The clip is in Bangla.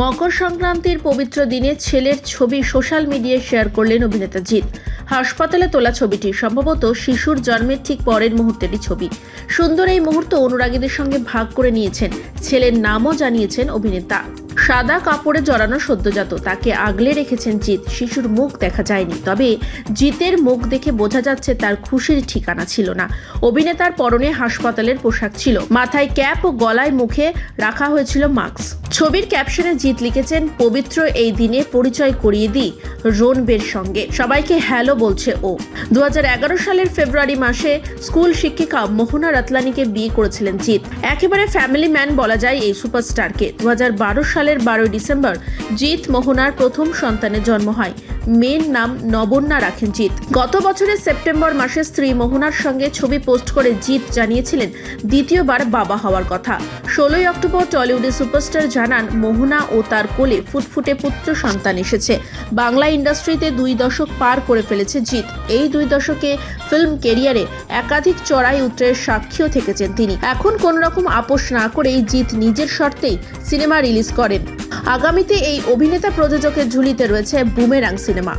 মকর সংক্রান্তির পবিত্র দিনে ছেলের ছবি সোশ্যাল মিডিয়ায় শেয়ার করলেন অভিনেতা জিৎ। হাসপাতালে তোলা ছবিটি, সম্ভবত শিশুর জন্মের ঠিক পরের মুহূর্তেরই ছবি। সুন্দর এই মুহূর্ত অনুরাগীদের সঙ্গে ভাগ করে নিয়েছেন। ছেলের নামও জানিয়েছেন অভিনেতা। সাদা কাপড়ে জড়ানো সদ্যজাত। তাকে আগলে রেখেছেন জিৎ। শিশুর মুখ দেখা যায়নি। তবে জিতের মুখ দেখে বোঝা যাচ্ছে তার খুশির ঠিকানা ছিল না। অভিনেতার পরনে হাসপাতালের পোশাক ছিল। মাথায় ক্যাপ ও গলায় মুখে রাখা হয়েছিল মাস্ক। ছবির ক্যাপশনে জিৎ লিখেছেন, পবিত্র এই দিনে পরিচয় করিয়ে দিই রোনবের সঙ্গে। সবাইকে হ্যালো বলছে ও। দু হাজার এগারো সালের ফেব্রুয়ারি মাসে স্কুল শিক্ষিকা মোহনা রাতলানিকে বিয়ে করেছিলেন জিৎ। একেবারে ফ্যামিলি ম্যান বলা যায় এই সুপারস্টারকে। দু হাজার বারো সালের বারোই ডিসেম্বর জিৎ মোহনার প্রথম সন্তানের জন্ম হয়। মেয়ের নাম নবন্যা রাখেন জিৎ। গত বছরের সেপ্টেম্বর মাসে স্ত্রী মোহনার সঙ্গে ছবি পোস্ট করে জিৎ জানিয়েছিলেন দ্বিতীয়বার বাবা হওয়ার কথা। ষোলোই অক্টোবর টলিউডের সুপারস্টার জানান, মোহনা ও তার কোলে ফুটফুটে পুত্র সন্তান এসেছে। বাংলা ইন্ডাস্ট্রিতে দুই দশক পার করে ফেলেছে জিৎ। এই দুই দশকে ফিল্ম কেরিয়ারে একাধিক চড়াই উত্তরের সাক্ষীও থেকেছেন তিনি। এখন কোন রকম আপোষ না করেই জিৎ নিজের শর্তেই সিনেমা রিলিজ করেন। আগামীতে এই অভিনেতা প্রযোজকের ঝুলিতে রয়েছে বুমেরাং সিনেমা।